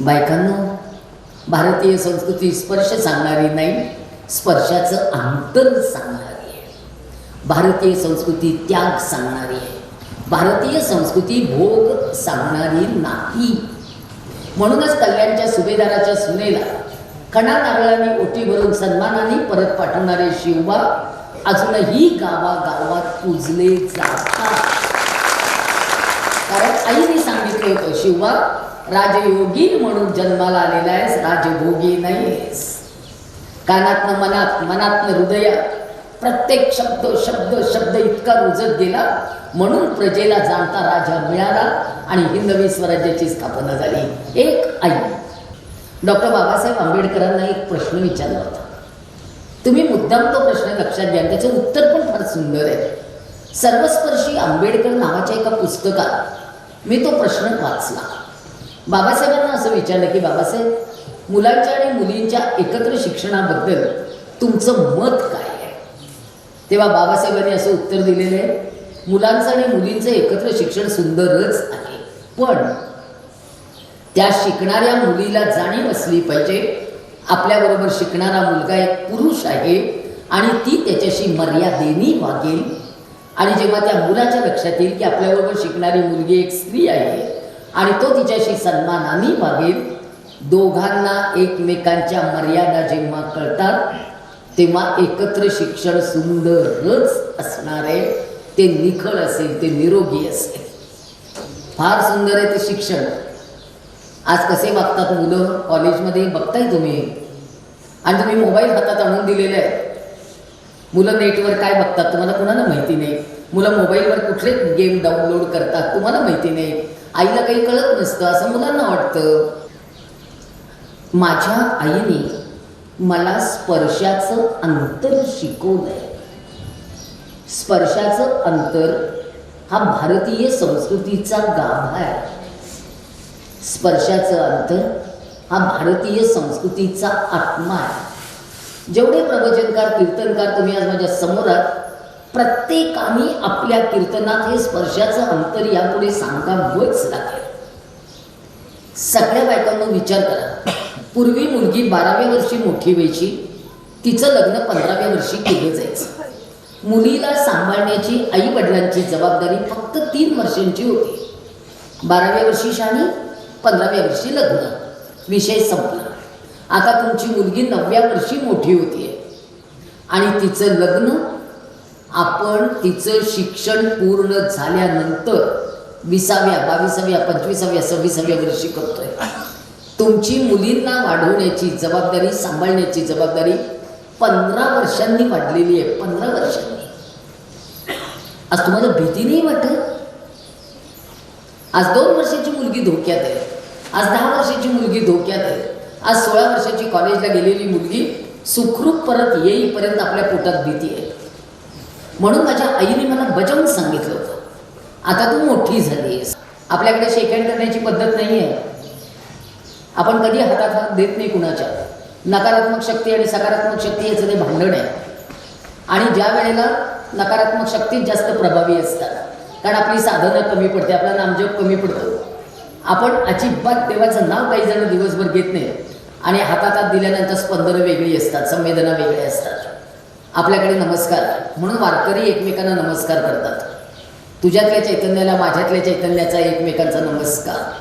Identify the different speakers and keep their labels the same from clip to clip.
Speaker 1: बायकांनो भारतीय संस्कृती स्पर्श सांगणारी नाही स्पर्शाचं अंतर सांगणारी आहे. भारतीय संस्कृती त्याग सांगणारी आहे. भारतीय संस्कृती भोग सांगणारी नाही. म्हणूनच कल्याणच्या सुभेदाराच्या सुनेला खणा नारळाने ओटी भरून सन्मानाने परत पाठवणारे शिवबा अजूनही गावागावात पूजले जातात. कारण आईने सांगितलं होतं शिवबा राजयोगी म्हणून जन्माला आलेला आहेस राजभोगी नाहीस कानातनं मनात मनातनं हृदयात प्रत्येक शब्द शब्द शब्द इतका रुजत गेला म्हणून प्रजेला जाणता राजा मिळाला आणि हिंदवी स्वराज्याची स्थापना झाली. एक आई. डॉक्टर बाबासाहेब आंबेडकरांना एक प्रश्न विचारला होता. तुम्ही मुद्दाम तो प्रश्न लक्षात घ्या त्याचं उत्तर पण फार सुंदर आहे. सर्वस्पर्शी आंबेडकर नावाच्या एका पुस्तकात मी तो प्रश्न वाचला. बाबासाहेबांना असं विचारलं की बाबासाहेब मुलांच्या आणि मुलींच्या एकत्र शिक्षणाबद्दल तुमचं मत काय आहे? तेव्हा बाबासाहेबांनी असं उत्तर दिलेलं आहे मुलांचं आणि मुलींचं एकत्र शिक्षण सुंदरच आहे पण त्या शिकणाऱ्या मुलीला जाणीव असली पाहिजे. आपल्याबरोबर शिकणारा मुलगा एक पुरुष आहे आणि ती त्याच्याशी मर्यादेनी वागेल. आणि जेव्हा त्या मुलाच्या लक्षात येईल की आपल्याबरोबर शिकणारी मुलगी एक स्त्री आहे आणि तो तिच्याशी सन्मानाने वागेल दोघांना एकमेकांच्या मर्यादा जेव्हा कळतात तेव्हा एकत्र शिक्षण सुंदरच असणार आहे. ते निखळ असेल ते निरोगी असेल. फार सुंदर आहे ते शिक्षण. आज कसे वागतात मुलं? कॉलेजमध्ये बघताय तुम्ही. आणि तुम्ही मोबाईल हातात आणून दिलेले आहे मुलं नेटवर काय बघतात? तुम्हाला कुणाला माहिती नाही. मुलं मोबाईलवर कुठले गेम डाउनलोड करतात? तुम्हाला माहिती नाही. आईला काही कळत नसतं असं मुलांना वाटतं. माझ्या आईने मला स्पर्शाचं अंतर शिकवलंय. स्पर्शाचं अंतर हा भारतीय संस्कृतीचा गाभा आहे. स्पर्शाचं अंतर हा भारतीय संस्कृतीचा आत्मा आहे. जेवढे प्रवचनकार कीर्तनकार तुम्ही आज माझ्यासमोर आहात प्रत्येकाने आपल्या कीर्तनात हे स्पर्शाचं अंतर यापुढे सांगावंच लागेल. सगळ्या बायकांना विचार करा. पूर्वी मुलगी बाराव्या वर्षी मोठी व्हायची तिचं लग्न पंधराव्या वर्षी केलं जायचं. मुलीला सांभाळण्याची आई वडिलांची जबाबदारी फक्त तीन वर्षांची होती. बाराव्या वर्षी शाणी पंधराव्या वर्षी लग्न. विषय संपला. आता तुमची मुलगी नवव्या वर्षी मोठी होतीये. आणि तिचं लग्न आपण तिचं शिक्षण पूर्ण झाल्यानंतर विसाव्या बावीसाव्या पंचवीसाव्या सव्वीसाव्या वर्षी करतोय. तुमची मुलींना वाढवण्याची जबाबदारी सांभाळण्याची जबाबदारी पंधरा वर्षांनी वाढलेली आहे पंधरा वर्षांनी. आज तुम्हाला भीती नाही वाटत? आज दोन वर्षाची मुलगी धोक्यात आहे. आज दहा वर्षाची मुलगी धोक्यात आहे. आज सोळा वर्षाची कॉलेजला गेलेली मुलगी सुखरूप परत येईपर्यंत आपल्या पोटात भीती आहे. म्हणून माझ्या आईने मला बजावून सांगितलं होतं. आता तू मोठी झाली आहेस आपल्याकडे शेकहँड करण्याची पद्धत नाही आहे आपण कधी हातात हात देत नाही कुणाच्या. नकारात्मक शक्ती आणि सकारात्मक शक्ती याचं ते भांडण आहे. आणि ज्या वेळेला नकारात्मक शक्तीच जास्त प्रभावी असतात कारण आपली साधनं कमी पडते आपला नामजप कमी पडतो. आपण अजिबात देवाचं नाव काही जण दिवसभर घेत नाही. आणि हातात हात दिल्यानंतर स्पंदनं वेगळी असतात संवेदना वेगळ्या असतात. आपल्याकडे नमस्कार म्हणून वारकरी एकमेकांना नमस्कार करतात. तुझ्यातल्या चैतन्याला माझ्यातल्या चैतन्याचा एकमेकांचा नमस्कार.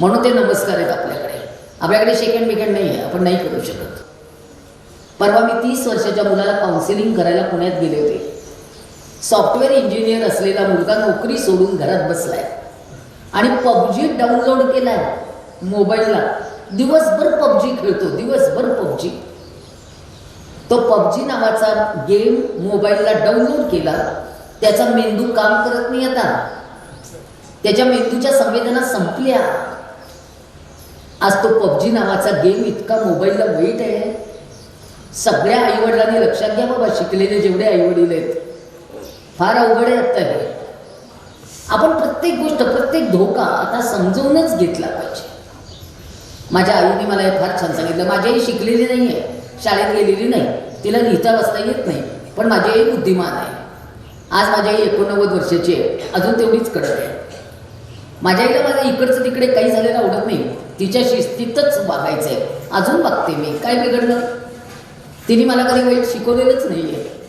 Speaker 1: म्हणून ते नमस्कार आहेत आपल्याकडे. आपल्याकडे शेकंड बिकंड नाही आहे आपण नाही करू शकत. परवा मी तीस वर्षाच्या मुलाला काउन्सिलिंग करायला पुण्यात गेले होते. सॉफ्टवेअर इंजिनियर असलेला मुलगा नोकरी सोडून घरात बसलाय. आणि पबजी डाउनलोड केलाय. मोबाईलला दिवसभर पबजी खेळतो दिवसभर पबजी. तो पबजी नावाचा गेम मोबाईलला डाउनलोड केला. त्याचा मेंदू काम करत नाही आता. त्याच्या मेंदूच्या संवेदना संपल्या. आज तो पबजी नावाचा गेम इतका मोबाईलला वाईट आहे. सगळ्या आईवडिलांनी लक्षात घ्या बाबा शिकलेले जेवढे आईवडील आहेत. फार अवघड आहे आत्ता हे. आपण प्रत्येक गोष्ट प्रत्येक धोका आता समजवूनच घेतला पाहिजे. माझ्या आईने मला हे फार छान सांगितलं. माझी आई शिकलेली नाही आहे शाळेत गेलेली नाही. तिला लिहिता वाचता येत नाही. पण माझी आई बुद्धिमान आहे. आज माझी आई एकोणनव्वद वर्षाची आहे. अजून तेवढीच कडक आहे. माझ्या आईला माझं इकडचं तिकडे काही झालेलं आवडत नाही. तिच्या शिस्तीतच वागायचं आहे अजून बघते मी. काय बिघडलं? तिने मला कधी वाईट शिकवलेलंच नाही आहे